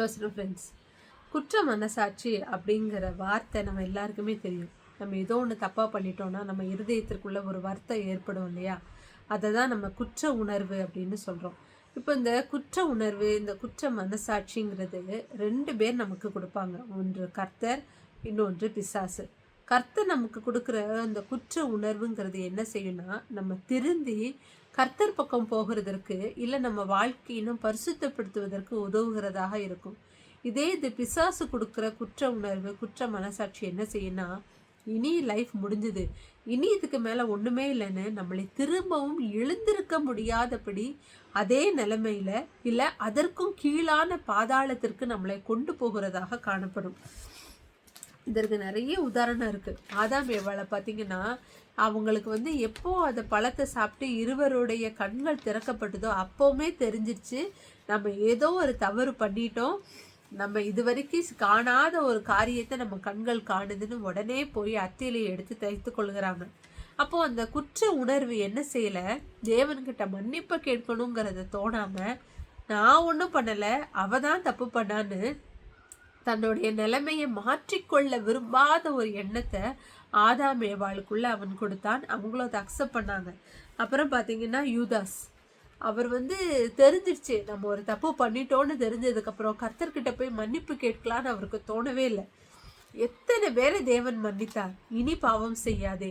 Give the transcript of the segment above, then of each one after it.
Social friends குற்ற மனசாட்சி அப்படிங்கிற வார்த்தை நம்ம எல்லாருக்குமே தெரியும். நம்ம ஏதோ ஒன்று தப்பாக பண்ணிட்டோம்னா நம்ம இருதயத்திற்குள்ள ஒரு வருத்தம் ஏற்படும் இல்லையா? அதை தான் நம்ம குற்ற உணர்வு அப்படின்னு சொல்கிறோம் இப்போ இந்த குற்ற உணர்வு இந்த குற்ற மனசாட்சிங்கிறது ரெண்டு பேர் நமக்கு கொடுப்பாங்க. ஒன்று கர்த்தர் இன்னொன்று பிசாசு. கர்த்தர் நமக்கு கொடுக்குற அந்த குற்ற உணர்வுங்கிறது என்ன செய்யும்னா நம்ம திருந்தி கர்த்தர் பக்கம் போகிறதற்கு இல்லை நம்ம வாழ்க்கையினும் பரிசுத்தப்படுத்துவதற்கு உதவுகிறதாக இருக்கும். இதே இது பிசாசு கொடுக்குற குற்ற உணர்வு குற்ற மனசாட்சி என்ன செய்யும்னா இனி லைஃப் முடிஞ்சது. இனி இதுக்கு மேலே ஒன்றுமே இல்லைன்னு நம்மளை திரும்பவும் எழுந்திருக்க முடியாதபடி அதே நிலைமையில் இல்லை அதற்கும் கீழான பாதாளத்திற்கு நம்மளை கொண்டு போகிறதாக காணப்படும். இதற்கு நிறைய உதாரணம் இருக்குது ஆதாம் ஏவாளை பார்த்தீங்கன்னா அவங்களுக்கு வந்து எப்போ அந்த பழத்தை சாப்பிட்டு இருவருடைய கண்கள் திறக்கப்பட்டதோ அப்போவுமே தெரிஞ்சிருச்சு. நம்ம ஏதோ ஒரு தவறு பண்ணிட்டோம். நம்ம இது வரைக்கும் காணாத ஒரு காரியத்தை நம்ம கண்கள் காணுதுன்னு உடனே போய் அத்தியில எடுத்து தைத்து கொள்கிறாங்க. அப்போது அந்த குற்ற உணர்வு என்ன செய்யலை? தேவன்கிட்ட மன்னிப்பை கேட்கணுங்கிறத தோணாமல் நான் ஒன்றும் பண்ணலை அவ தான் தப்பு பண்ணான்னு தன்னுடைய நிலைமையை மாற்றிக்கொள்ள விரும்பாத ஒரு எண்ணத்தை ஆதாம் ஏவாளுக்குள்ள அவன் கொடுத்தான். அவங்களும் அதை அக்செப்ட் பண்ணாங்க. அப்புறம் பார்த்தீங்கன்னா யூதாஸ். அவர் வந்து தெரிஞ்சிருச்சு நம்ம ஒரு தப்பு பண்ணிட்டோன்னு தெரிஞ்சதுக்கப்புறம் கர்த்தர்கிட்ட போய் மன்னிப்பு கேட்கலான்னு அவருக்கு தோணவே இல்லை. எத்தனை பேரை தேவன் மன்னித்தார்? இனி பாவம் செய்யாதே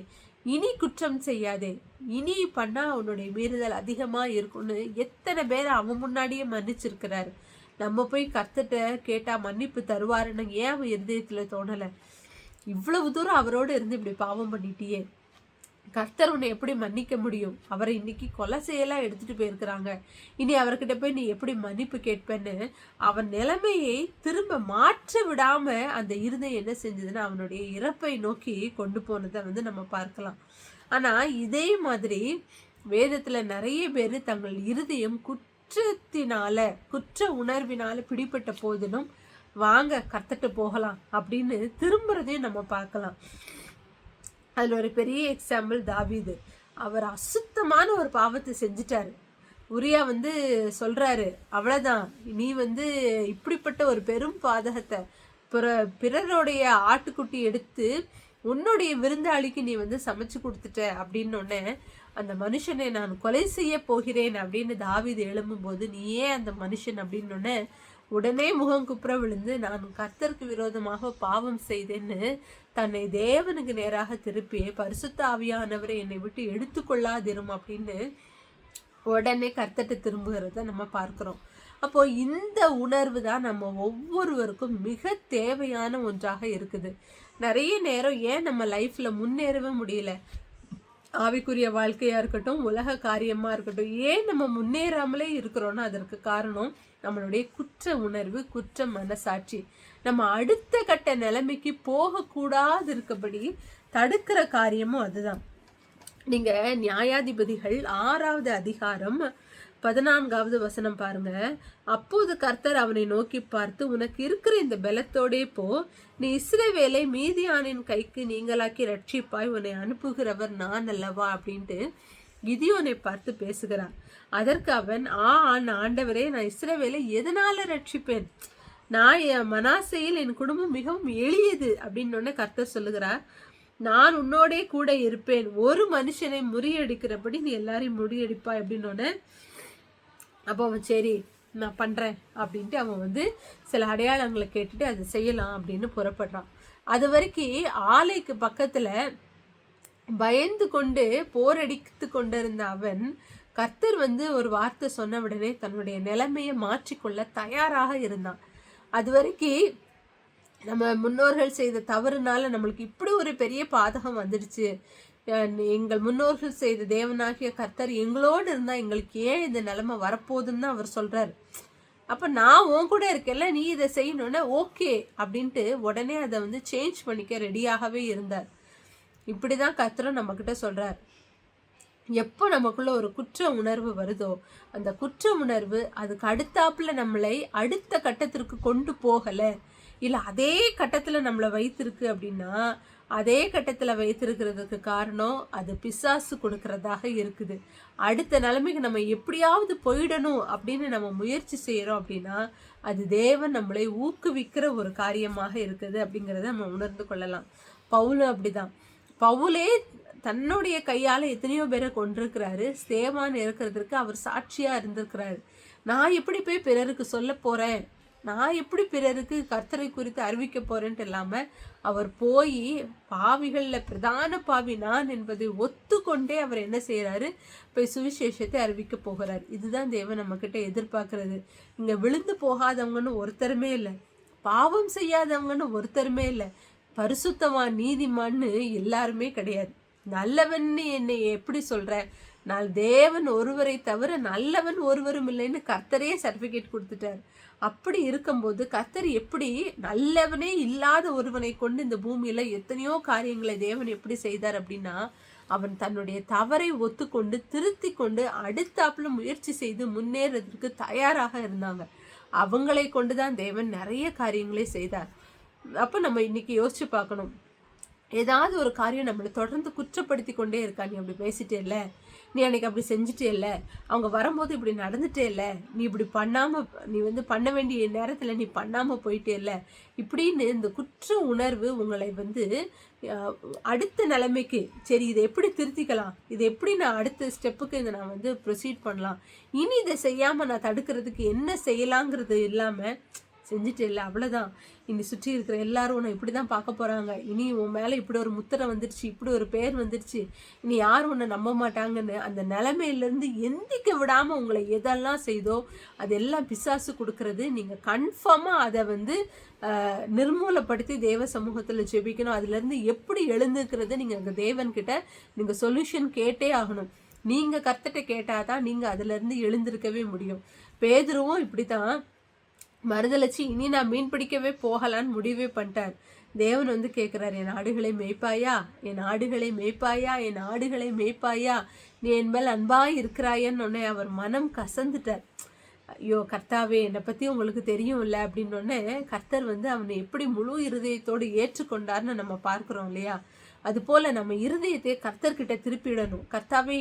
இனி குற்றம் செய்யாதே இனி பண்ணால் அவனுடைய மீறுதல் அதிகமாக இருக்கும்னு எத்தனை பேரை அவன் முன்னாடியே மன்னிச்சிருக்கிறாரு. நம்ம போய் கத்துட்ட கேட்டால் மன்னிப்பு தருவாருன்னு ஏன் அவன் இருதயத்தில் தோணலை? இவ்வளவு தூரம் அவரோடு இருந்து இப்படி பாவம் பண்ணிட்டியே. கர்த்தர் உன்னை எப்படி மன்னிக்க முடியும்? அவரை இன்னைக்கு கொலை செய்யலாம் எடுத்துட்டு போயிருக்கிறாங்க. இனி அவர்கிட்ட போய் நீ எப்படி மன்னிப்பு கேட்பேன்னு அவன் நிலைமையை திரும்ப மாற்ற விடாம அந்த இருதயம் என்ன செஞ்சதுன்னா அவனுடைய இறப்பை நோக்கி கொண்டு போனதை வந்து நம்ம பார்க்கலாம். ஆனா இதே மாதிரி வேதத்துல நிறைய பேர் தங்கள் இருதயம் குற்றத்தினால குற்ற உணர்வினால பிடிப்பட்ட போதிலும் வாங்க கத்துட்டு போகலாம் அப்படின்னு திரும்புறதையும் நம்ம பார்க்கலாம். அதில் ஒரு பெரிய எக்ஸாம்பிள் தாவிது. அவர் அசுத்தமான ஒரு பாவத்தை செஞ்சிட்டாரு. உரியா வந்து சொல்றாரு அவ்வளவுதான். நீ வந்து இப்படிப்பட்ட ஒரு பெரும் பாதகத்தை பிற பிறருடைய ஆட்டுக்குட்டி எடுத்து உன்னுடைய விருந்தாளிக்கு நீ வந்து சமைச்சு கொடுத்துட்ட அப்படின்னு அந்த மனுஷனை நான் கொலை செய்ய போகிறேன் அப்படின்னு தாவிது எழும்பும்போது நீ ஏன் அந்த மனுஷன் அப்படின்னு உடனே முகம் குப்புற விழுந்து நான் கர்த்தருக்கு விரோதமாக பாவம் செய்தேன்னு தன்னை தேவனுக்கு நேராக திருப்பி பரிசுத்த ஆவியானவரை என்னை விட்டு எடுத்துக்கொள்ளாதிரும் அப்படின்னு உடனே கர்த்தட்டு திரும்புகிறத நம்ம பார்க்குறோம். அப்போ இந்த உணர்வு தான் நம்ம ஒவ்வொருவருக்கும் மிக தேவையான ஒன்றாக இருக்குது. நிறைய நேரம் ஏன் நம்ம லைஃப்ல முன்னேறவே முடியல? ஆவிக்குரிய வாழ்க்கையா இருக்கட்டும் உலக காரியமா இருக்கட்டும் ஏன் நம்ம முன்னேறாமலே இருக்கிறோம்னா அதற்கு காரணம் நம்மளுடைய குற்ற உணர்வு குற்ற மனசாட்சி. நம்ம அடுத்த கட்ட நிலைமைக்கு போகக்கூடாது இருக்கபடி தடுக்கிற காரியமும் அதுதான். நீங்க நியாயாதிபதிகள் ஆறாவது அதிகாரம் பதினான்காவது வசனம் பாருங்க. அப்போது கர்த்தர் அவனை நோக்கி பார்த்து உனக்கு இருக்கிற இந்த பலத்தோடே போ. நீ இஸ்ரவேலை மீதியானின் கைக்கு நீங்களாக்கி ரட்சிப்பாய் உன்னை அனுப்புகிறவர் நான் அல்லவா? அப்படின்ட்டு கிதியோனை பார்த்து பேசுகிறார். அதற்கு அவன் ஆ ஆன் ஆண்டவரே நான் இஸ்ரவேலை எதனால ரட்சிப்பேன் நான் என் மனாசையில் என் குடும்பம் மிகவும் எளியது. அப்படின்னு கர்த்தர் சொல்லுகிறார். நான் உன்னோடே கூட இருப்பேன். ஒரு மனுஷனை முறியடிக்கிறபடி நீ எல்லாரையும் முறியடிப்பா அப்படின்னு அப்போ அவன் சரி நான் பண்ணுறேன் அப்படின்ட்டு அவன் வந்து சில அடையாளங்களை கேட்டுட்டு அதை செய்யலாம் அப்படின்னு புறப்படுறான். அது வரைக்கும் ஆலைக்கு பக்கத்தில் பயந்து கொண்டு போரடித்து கொண்டிருந்த அவன் கர்த்தர் வந்து ஒரு வார்த்தை சொன்ன உடனே தன்னுடைய நிலைமையை மாற்றிக்கொள்ள தயாராக இருந்தான். அது வரைக்கும் நம்ம முன்னோர்கள் செய்த தவறுனால நம்மளுக்கு இப்படி ஒரு பெரிய பாதகம் வந்துடுச்சு. எங்கள் முன்னோர்கள் செய்த தேவனாகிய கர்த்தர் எங்களோடு இருந்தால் எங்களுக்கு ஏன் இந்த நிலமை வரப்போகுதுன்னு அவர் சொல்கிறார் அப்போ நான் உன் கூட இருக்கல நீ இதை செய்யணுன்னா ஓகே அப்படின்ட்டு உடனே அதை வந்து சேஞ்ச் பண்ணிக்க ரெடியாகவே இருந்தார். இப்படி தான் கர்த்தரும் நம்மக்கிட்ட சொல்கிறார் எப்போ நமக்குள்ள ஒரு குற்ற உணர்வு வருதோ அந்த குற்ற உணர்வு அதுக்கு அடுத்தாப்புல நம்மளை அடுத்த கட்டத்திற்கு கொண்டு போகலை. இல்லை அதே கட்டத்தில் நம்மளை வைத்திருக்கு அப்படின்னா அதே கட்டத்தில் வைத்திருக்கிறதுக்கு காரணம் அது பிசாசு கொடுக்கறதாக இருக்குது. அடுத்த நிலைமைக்கு நம்ம எப்படியாவது போயிடணும் அப்படின்னு நம்ம முயற்சி செய்கிறோம் அப்படின்னா அது தேவன் நம்மளை ஊக்குவிக்கிற ஒரு காரியமாக இருக்குது அப்படிங்கிறத நம்ம உணர்ந்து கொள்ளலாம். பவுலு அப்படிதான். பவுலே தன்னுடைய கையால் எத்தனையோ பேரை கொண்டிருக்கிறாரு சேவான் இருக்கிறதுக்கு அவர் சாட்சியாக இருந்திருக்கிறாரு. நான் எப்படி போய் பிறருக்கு சொல்ல போகிறேன் நான் எப்படி பிறருக்கு கர்த்தரை குறித்து அறிவிக்க போறேன்ட்டு இல்லாமல் அவர் போய் பாவிகளில் பிரதான பாவி நான் என்பதை ஒத்துக்கொண்டே அவர் என்ன செய்கிறாரு போய் சுவிசேஷத்தை அறிவிக்க போகிறார். இதுதான் தேவன் நம்மக்கிட்ட எதிர்பார்க்கறது. இங்கே விழுந்து போகாதவங்கன்னு ஒருத்தருமே இல்லை. பாவம் செய்யாதவங்கன்னு ஒருத்தருமே இல்லை. பரிசுத்தவான் நீதிமான்னு எல்லாருமே கிடையாது. நல்லவன்னு என்னை எப்படி சொல்கிற நான் தேவன் ஒருவரை தவிர நல்லவன் ஒருவரும் இல்லைன்னு கர்த்தரே சர்டிஃபிகேட் கொடுத்துட்டார். அப்படி இருக்கும்போது கர்த்தர் எப்படி நல்லவனே இல்லாத ஒருவனை கொண்டு இந்த பூமியில் எத்தனையோ காரியங்களை தேவன் எப்படி செய்தார் அப்படின்னா அவன் தன்னுடைய தவறை ஒத்துக்கொண்டு திருத்தி கொண்டு அடுத்தாப்புல முயற்சி செய்து முன்னேறதுக்கு தயாராக இருந்தாங்க. அவங்களை கொண்டு தான் தேவன் நிறைய காரியங்களை செய்தார். அப்போ நம்ம இன்னைக்கு யோசிச்சு பார்க்கணும். ஏதாவது ஒரு காரியம் நம்மளை தொடர்ந்து குற்றப்படுத்தி கொண்டே இருக்கா நீ அப்படி பேசிட்டே இல்லை நீ அன்னைக்கு அப்படி செஞ்சுட்டே இல்லை அவங்க வரும்போது இப்படி நடந்துட்டே இல்லை நீ இப்படி பண்ணாமல் நீ வந்து பண்ண வேண்டிய நேரத்தில் நீ பண்ணாமல் போயிட்டே இல்லை இப்படின்னு இந்த குற்ற உணர்வு உங்களை வந்து அடுத்த நிலைமைக்கு சரி இதை எப்படி திருத்திக்கலாம்? இதை எப்படி நான் அடுத்த ஸ்டெப்புக்கு இதை நான் வந்து ப்ரொசீட் பண்ணலாம்? இனி இதை செய்யாமல் நான் தடுக்கிறதுக்கு என்ன செய்யலாங்கிறது இல்லாமல் செஞ்சுட்டு இல்லை அவ்வளோதான் இனி சுற்றி இருக்கிற எல்லாரும் உன்னை இப்படி தான் பார்க்க போகிறாங்க இனி உன் மேலே இப்படி ஒரு முத்திரை வந்துடுச்சு இப்படி ஒரு பேர் வந்துடுச்சு இனி யாரும் உன்னை நம்ப மாட்டாங்கன்னு அந்த நிலைமையிலேருந்து எந்திக்க விடாமல் உங்களை எதெல்லாம் செய்தோ அதெல்லாம் பிசாசு கொடுக்கறது நீங்கள் கன்ஃபார்மாக அதை வந்து நிர்மூலப்படுத்தி தேவ சமூகத்தில் ஜெபிக்கணும். அதுலேருந்து எப்படி எழுந்துக்கிறது நீங்கள் அங்கே தேவன்கிட்ட நீங்கள் சொல்யூஷன் கேட்டே ஆகணும். நீங்கள் கர்த்தட்ட கேட்டால் தான் நீங்கள் அதுலேருந்து எழுந்திருக்கவே முடியும். பேதுருவும் இப்படி தான் மருதலட்சி இனி நான் மீன் பிடிக்கவே போகலான்னு முடிவே பண்ணிட்டார். தேவன் வந்து கேட்குறாரு என் ஆடுகளை மேய்ப்பாயா? என் ஆடுகளை மேய்ப்பாயா? என் ஆடுகளை மேய்ப்பாயா? நீ என் மேல் அன்பாக இருக்கிறாயன்னு உடனே அவர் மனம் கசந்துட்டார். ஐயோ கர்த்தாவே என்னை பற்றி உங்களுக்கு தெரியும் இல்லை அப்படின்னொடனே கர்த்தர் வந்து அவனை எப்படி முழு இருதயத்தோடு ஏற்றுக்கொண்டார்னு நம்ம பார்க்குறோம் இல்லையா? அதுபோல் நம்ம இருதயத்தை கர்த்தர்கிட்ட திருப்பிடணும். கர்த்தாவே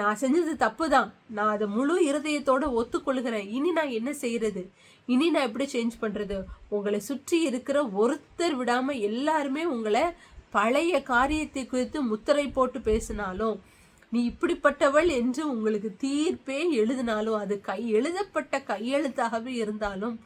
நான் செஞ்சது தப்பு தான் நான் அதை முழு இருதயத்தோடு ஒத்துக்கொள்கிறேன். இனி நான் என்ன செய்கிறது இனி நான் எப்படி சேஞ்ச் பண்ணுறது உங்களை சுற்றி இருக்கிற ஒருத்தர் விடாமல் எல்லாருமே உங்களை பழைய காரியத்தை குறித்து முத்திரை போட்டு பேசினாலும் நீ இப்படிப்பட்டவள் என்று உங்களுக்கு தீர்ப்பே எழுதினாலும் அது கை எழுதப்பட்ட கையெழுத்தாகவே இருந்தாலும்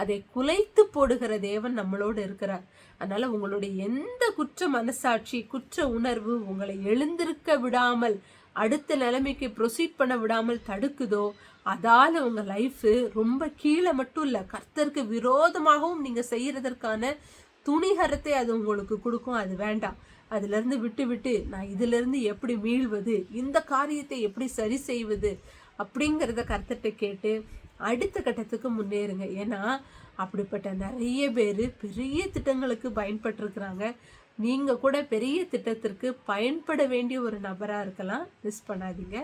அதை குலைத்து போடுகிற தேவன் நம்மளோடு இருக்கிறார். அதனால உங்களுடைய எந்த குற்ற மனசாட்சி குற்ற உணர்வு உங்களை எழுந்திருக்க விடாமல் அடுத்த நிலைமைக்கு ப்ரொசீட் பண்ண விடாமல் தடுக்குதோ அதால் உங்கள் லைஃபு ரொம்ப கீழே மட்டும் இல்லை கர்த்தருக்கு விரோதமாகவும் நீங்கள் செய்கிறதற்கான துணிகரத்தை அது உங்களுக்கு கொடுக்கும். அது வேண்டாம். அதுலேருந்து விட்டு விட்டு நான் இதிலிருந்து எப்படி மீள்வது இந்த காரியத்தை எப்படி சரி செய்வது அப்படிங்கிறத கருத்துட்டு கேட்டு அடுத்த கட்டத்துக்கு முன்னேறுங்க. ஏன்னா அப்படிப்பட்ட நிறைய பேர் பெரிய திட்டங்களுக்கு பயன்பட்டுருக்குறாங்க. நீங்கள் கூட பெரிய திட்டத்திற்கு பயன்பட வேண்டிய ஒரு நபராக இருக்கலாம். மிஸ் பண்ணாதீங்க.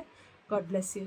God bless you